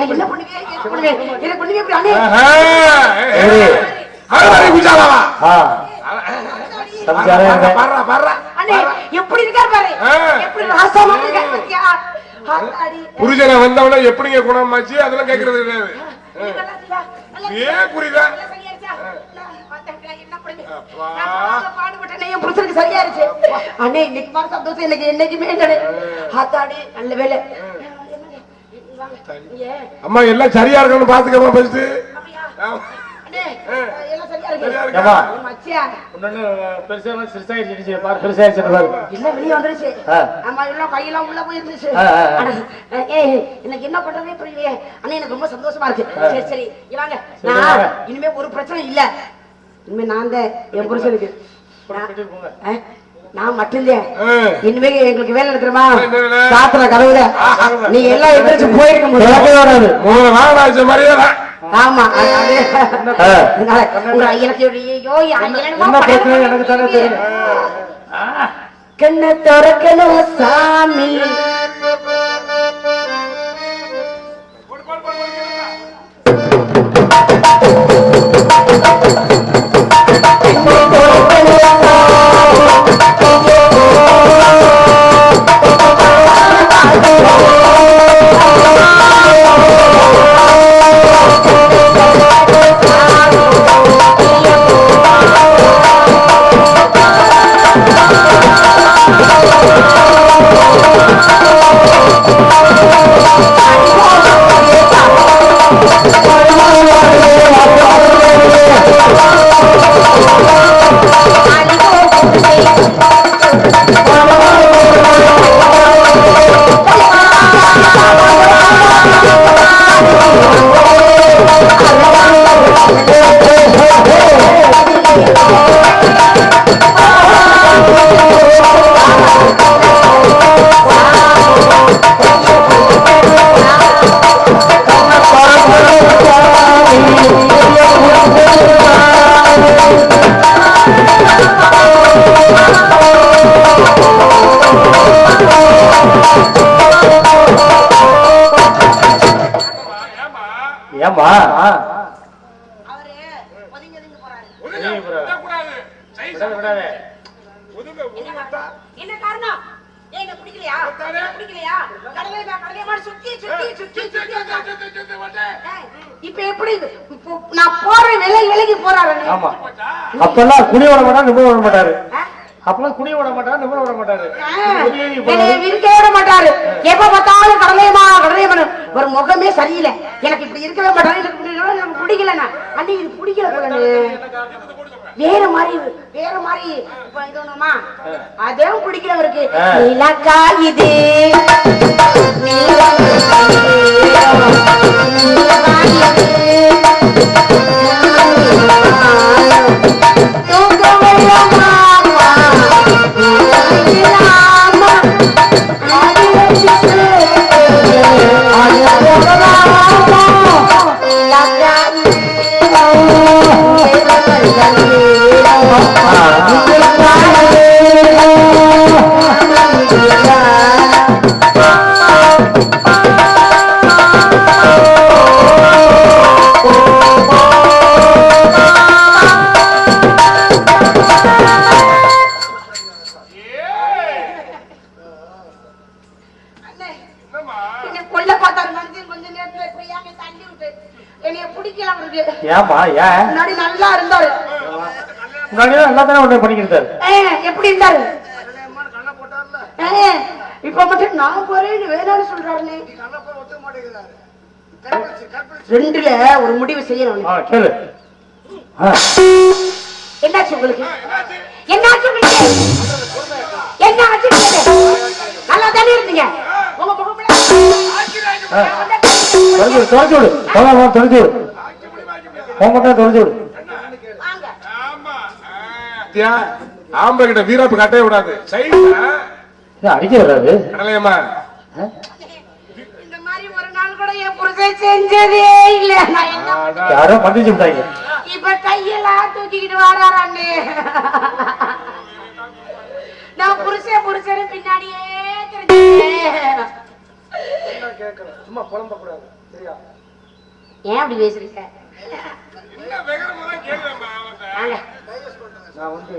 நான் என்ன பண்ணுவேன் என்ன பண்ணுவேன் என்ன பண்ணுவேன் இப்படி அண்ணே குஜாலாவா? எப்படி இருக்காரு பாரு. எப்படி ராசமா இருக்காரு பாத்தியா? ஆத்தாடி புருஷனை வந்தவன எப்படிங்க குணமாச்சு? அதெல்லாம் கேக்குறது கிடையாது ஏன் புரியுதா? பாடுபட்டேனே, புருஷனுக்கு சரியாயிருச்சு. அண்ணே, இன்னைக்கு சந்தோஷம் எனக்கு என்னைக்குமே நல்ல வேலை. அம்மா எல்லாம் சரியா இருக்கணும் பாத்துக்கமா ஃபர்ஸ்ட் என்ன பண்றதே புரியலையே. அண்ணே, எனக்கு ரொம்ப சந்தோஷமா இருக்கு. சரி, சரி, இங்க வாங்க. சரி, நான். இனிமே ஒரு பிரச்சனை இல்ல. இனிமே நான் தான் என் புருஷனுக்கு. நான்- ஆ. இனிமே எங்களுக்கு வேலை வேலை? சாத்திர கதவுல. நீங்க எல்லாம் எந்திரிச்சு போயிருக்க மரியாதை. ஆமா அது- ஆ. அதனால உங்க எனக்கு ஒதுங்கத்தா. என்ன காரணம்? பிடிக்கலையா? என்ன பிடிக்கலையா? கடலை கடலை சுத்தி சுத்தி சுத்தி சுத்தி இப்ப எப்படி நான் போறேன் விலகி விலகி போறாரு ஆமா. அப்பெல்லாம் குடி விட மாட்டாரு நிமிர விட மாட்டாரு? அப்பெல்லாம் குடி விட மாட்டாரு நிமிர விட மாட்டாரு. இருக்கவே விட மாட்டாரு. எப்ப பார்த்தாலும் கடலையமா கடலையமனு ஒரு முகமே சரியில்லை. எனக்கு இப்படி இருக்கவே மாட்டாரு. எனக்கு பிடிக்கல நான். அண்ணி இது பிடிக்கல வேற மாதிரி வேற மாதிரி. இப்ப இது ஒண்ணுமா? அதுவும் பிடிக்கல அவருக்கு. நிலக்கா இது நீலம் தானே பண்ணிக்கிட்டாரு ஏய், எப்படி இருந்தாரு? இப்ப மட்டும் நான் போறேன்னு வேணாம்னு சொல்றாருன்னு ரெண்டுல ஒரு முடிவு செய்யணும் என்னாச்சு உங்களுக்கு? என்னாச்சு உங்களுக்கு? என்ன ஆச்சு? நல்லா தானே இருந்தீங்க? உங்க ஆ. தொலைச்சு விடு தொலைச்சு விடு. உங்க. தியா, ஆம்பளை கிட்ட வீராப்பு கட்டவே விடாது சைடுல ஏன் அடிக்க வராது கடலையம்மா ஆ? இந்த மாதிரி ஒரு நாள் கூட என் புருஷன் செஞ்சதே இல்ல. நான் என்ன ஆடா. யாரோ பண்ணிச்சு இப்ப கையெல்லாம் தூக்கிக்கிட்டு வாராரான்னு நான் புருஷன் புருஷன் பின்னாடியே சும்மா புலம்ப கூடாது சரியா? ஏன் அப்படி பேசுறீங்க? நான் வந்து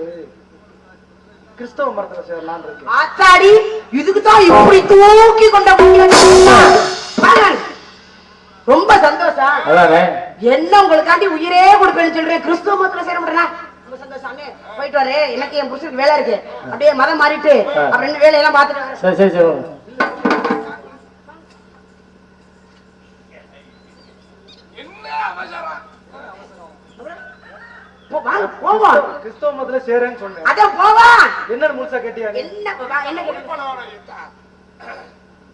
கிறிஸ்தவ மரத்துல சேரலாம்னு இருக்கேன். ஆத்தாடி இதுக்கு தான் இப்படி தூக்கி கொண்ட முடியும் ரொம்ப சந்தோஷம். அதானே? என்ன உங்களுக்காண்டி உயிரே கொடுப்பேன்னு சொல்றேன் கிறிஸ்துவ மதத்துல சேர மாட்டேனா ரொம்ப சந்தோஷம் அண்ணே. போயிட்டு வரே. எனக்கு என் புருஷனுக்கு வேலை இருக்கு. அப்படியே மதம் மாறிட்டு அப்புறம் ரெண்டு வேலையெல்லாம் பார்த்துட்டு வரேன். சரி சரி சரி. கிறிஸ்தவ மதத்துல சேரேன்னு சொன்னேன். போவோம் என்னன்னு முழுசா கேட்டியா என்ன என்ன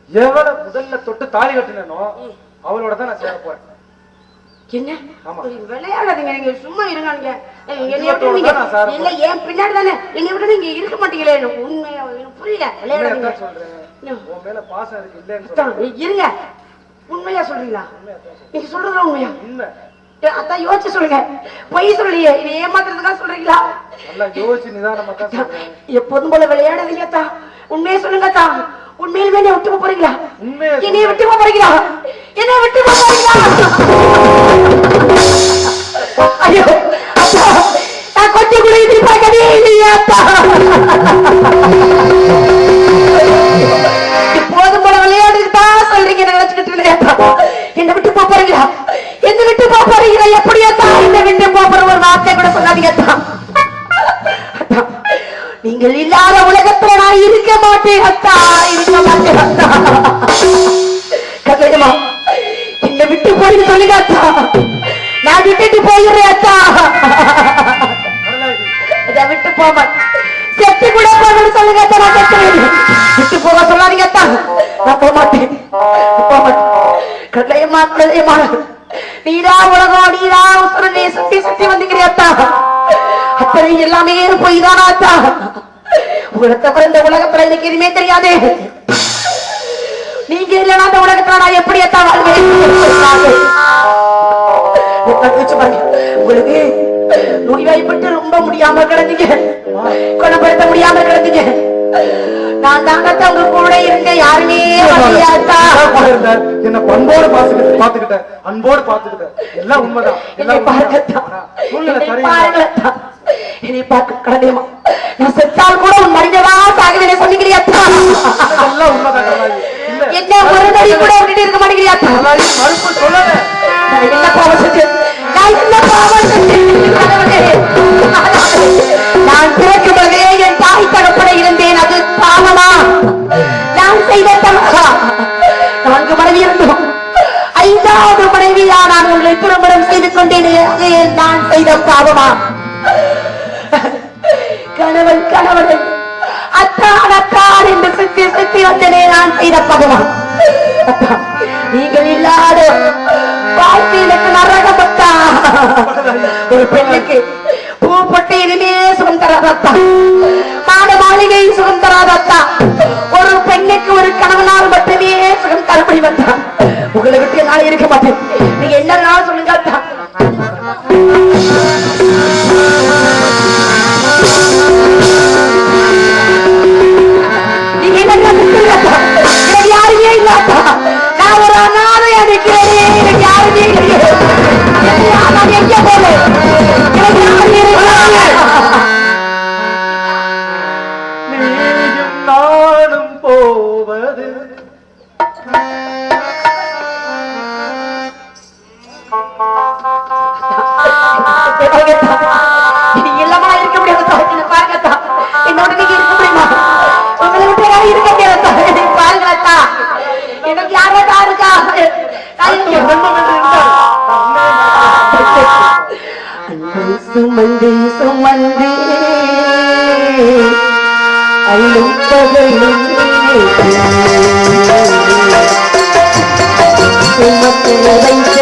எவள முதல்ல தொட்டு தாலி கட்டினோ அவளோட தான் நான் சேர போறேன். என்ன? விளையாடாதீங்க நீங்க சும்மா இருங்க நீங்க என்னை இல்ல ஏன் பின்னாடி தானே? என்னை விட்டு நீங்க இருக்க மாட்டீங்களே உண்மையா புரியல. விளையாடாதீங்க. உன் மேல பாசம் இருக்கு இல்லைன்னு இருங்க. உண்மையா சொல்றீங்களா? நீங்க சொல்றதுல உண்மையா? உண்மை அதான் யோசிச்சு சொல்லுங்க. பொய் சொல்லலையே. இதை ஏமாத்துறதுக்காக சொல்றீங்களா? எப்போதும் போல விளையாடாதீங்க அத்தா. உண்மையை சொல்லுங்க அத்தா. உண்மையிலுமே என்னை விட்டு போறீங்களா? என்னைய விட்டு போறீங்களா? என்னை விட்டு போறீங்களா? ஐயோ நான் கொஞ்சம் கூட எதிர்பார்க்கவே இல்லையா எப்போதும் போல விளையாடுக்கு தான் சொல்றீங்க நினைச்சுக்கிட்டு அத்தா. என்னை விட்டு போறீங்களா? என்ன விட்டு போக போறீங்களா எப்படியா தான் என்னை விட்டு போக போற ஒரு வார்த்தை கூட சொல்லாதீங்க. அத்தா. நீங்கள் இல்லாத உலகத்துல நான் இருக்க மாட்டேன். அத்தா இருக்க மாட்டேன். அத்தா கதையமா என்னை விட்டு போறீங்க சொல்லுங்க அத்தா நான் விட்டுட்டு போயிடுறேன் அத்தா அதை விட்டு போவேன் செத்து கூட போகணும்னு சொல்லுங்க அத்தா நான் செத்துறேன் விட்டு போக சொல்லாதீங்க அத்தா நான் போக மாட்டேன். போக மாட்டேன். கதையம்மா கதையம்மா. நீரா உலகம் நீரா உசுரனே சுத்தி சுத்தி வந்துக்கிறே அத்தா. அத்தனை எல்லாமே போய் தானாத்தா உங்களை தவிர இந்த உலகத்துல எனக்கு எதுவுமே தெரியாது. நீங்க இல்லைன்னா அந்த உலகத்துல நான் எப்படி அத்தா வாழ்வேன்? உங்களுக்கு நோய்வாய்ப்பட்டு ரொம்ப முடியாம கிடந்தீங்க. குணப்படுத்த முடியாம கிடந்தீங்க. நான் உங்க கூட இருங்க யாருமே. என்ன பண்போடு பாத்துக்கிட்ட பாத்துக்கிட்டேன் அன்போடு பாத்துக்கிட்டேன் எல்லாம் உண்மைதான் என்னை எல்லாம் பார்க்க கடமையுமா நான் செத்தால் கூட உன் மனிதவா சாகுவேன் சொன்னீங்களையாத்தா எல்லாம் உண்மைதான் கடலாகி இல்ல. என்ன ஒரு நடி கூட விட்டுட்டு இருக்க மாட்டேங்கிறியாத்தா. கடலாகி மறுப்பு சொல்லல நான் என்ன பாவம் செஞ்சேன்? நான் என்ன பாவம் செஞ்சேன்? கடவுளே. நான் பிறக்கும் செய்த பாவமா கணவன் கணவன் அத்தான் அத்தான் என்று சுத்தி சுத்தி வந்தனே நான் செய்த பாவமா நீங்கள் இல்லாத வாழ்க்கையிலுக்கு நரகப்பட்டா ஒரு பெண்ணுக்கு பூப்பட்டு இனிமே எதுவுமே சுகம் தராதத்தா மாட மாளிகை சுகம் தராதத்தா சுமந்து சுமந்து. அல்லும் பகலும் சுமத்து வைத்த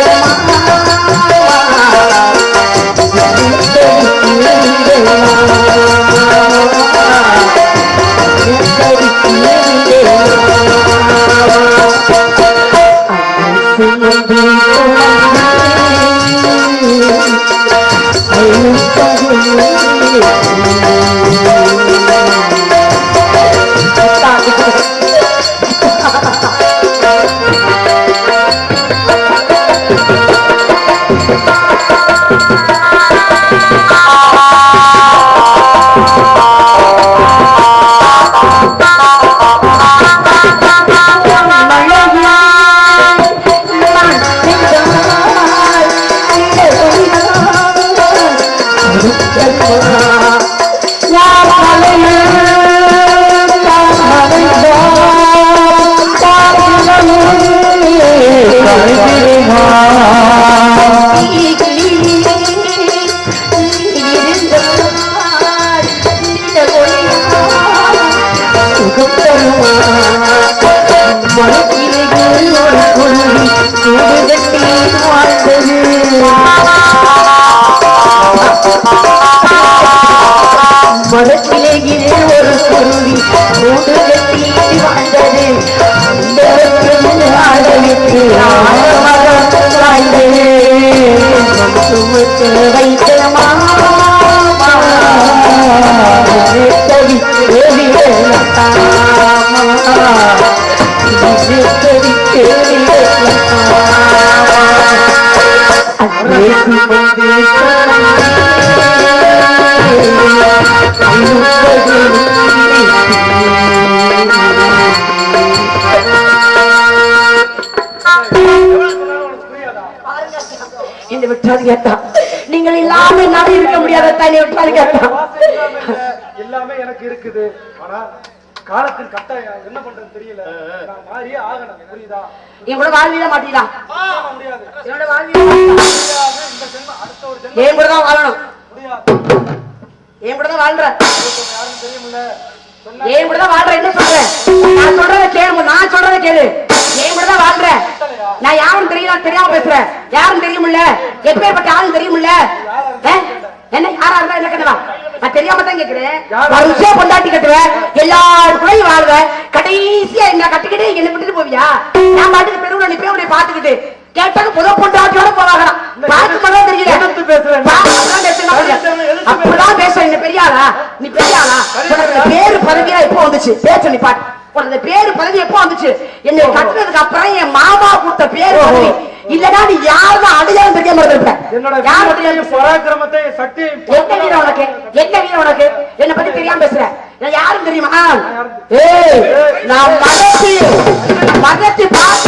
சுமந்து சுமந்து. Thank you. மதத்திலேயே ஒரு குருவி மூடு கட்டி வாழ்ந்தது ஆதரித்து என்னை எல்லாமே எனக்கு இருக்குது. ஆனா காலத்தின் கட்டாயம் என்ன பண்றது தெரியல. நான் மாறியே ஆகணும். புரியுதா? கூட வாழ்விட மாட்டீங்களா முடியாது. என்னோட வாழ்விட இந்த ஜென்மம் அடுத்த ஒரு ஜென்மம் என் கூட தான் வாழணும்? முடியாது. என் கூட தான் வாழ்ற? யாரும் தெரியுமில்ல. என் கூட தான் வாழ்ற? என்ன சொல்றேன் நான் சொல்றத கேளு நான் சொல்றத கேளு. என் கூட தான் வாழ்ற. நான் யாரும் தெரியல தெரியாம பேசுறேன் யாரும் தெரியுமில்ல? எப்பேற்பட்ட ஆளும் தெரியுமில்ல? என்ன? யாரா இருந்தா என்ன கண்ணவா நான் தெரியாம தான் கேக்குறேன். கொண்டாட்டி கட்டுவேன் எல்லாரும் கூட வாழ்வேன் கடைசியா என்ன கட்டிக்கிட்டு என்ன விட்டுட்டு போவியா? நான் பாட்டுக்கு பெருவுல நிப்பேன் உன்னை பாத்துக்கிட்டு கேட்டாங்க புத பொண்டாட்டியோட போவாங்களாம் பார்த்து மட்டும் தெரியல பேசுறேன். பேசுறேன் அப்பதான் பேசுறேன் நீ பெரிய ஆளா நீ பெரிய ஆளா உனக்கு பேரு பதவியா எப்போ வந்துச்சு. பேச நீ பாட்டு. உனக்கு பேரு பதவி எப்போ வந்துச்சு? என்னை கட்டுறதுக்கு அப்புறம் என் மாமா கொடுத்த பேரு பதவி. இல்லனா நீ யாரும் அடையாளம் தெரியாம இருந்திருப்ப. என்னோட தெரியாம பராக்கிரமத்தை சக்தியையும் என்ன வீரம் உனக்கு? என்ன வீரம் உனக்கு? என்ன பத்தி தெரியாம பேசுற. நான் யாரும் தெரியுமா? ஏய் நான் மதத்தி மதத்தி பார்த்து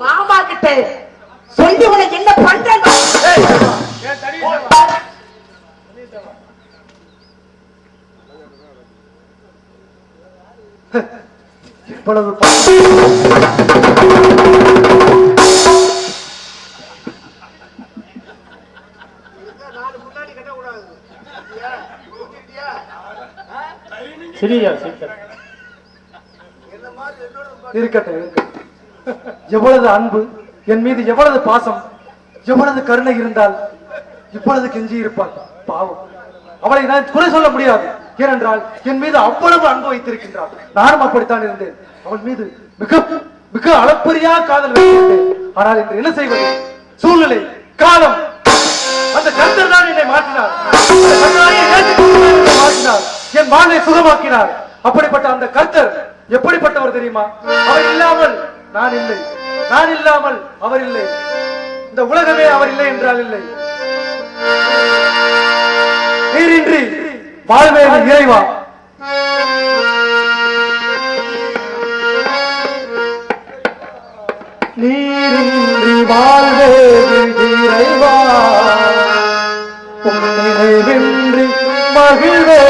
மாமா கிட்ட சொல்லி உனக்கு என்ன பண்றேன் ஏன் சரியா இருக்கட்டும் இருக்கட்டும். எவ்வளவு அன்பு என் மீது எவ்வளவு பாசம் எவ்வளவு கருணை இருந்தால் இவ்வளவு கெஞ்சி இருப்பாள். பாவம். அவளை நான் குறை சொல்ல முடியாது. ஏனென்றால் என் மீது அவ்வளவு அன்பு வைத்திருக்கின்றாள். நானும் அப்படித்தான் இருந்தேன். அவள் மீது மிக மிக அளப்பரியா காதல் வைத்திருந்தேன். ஆனால் இன்று என்ன செய்வது? சூழ்நிலை காலம் அந்த கர்த்தர் தான் என்னை மாற்றினார். மாற்றினார். என் வாழ்வை சுகமாக்கினார். அப்படிப்பட்ட அந்த கர்த்தர் எப்படிப்பட்டவர் தெரியுமா? அவர் இல்லாமல் நான் இல்லை. நான் இல்லாமல் அவர் இல்லை. இந்த உலகமே அவர் இல்லை என்றால் இல்லை. நீரின்றி வாழ்வே இறைவா. நீரின்றி வாழ்வே রহিবে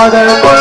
other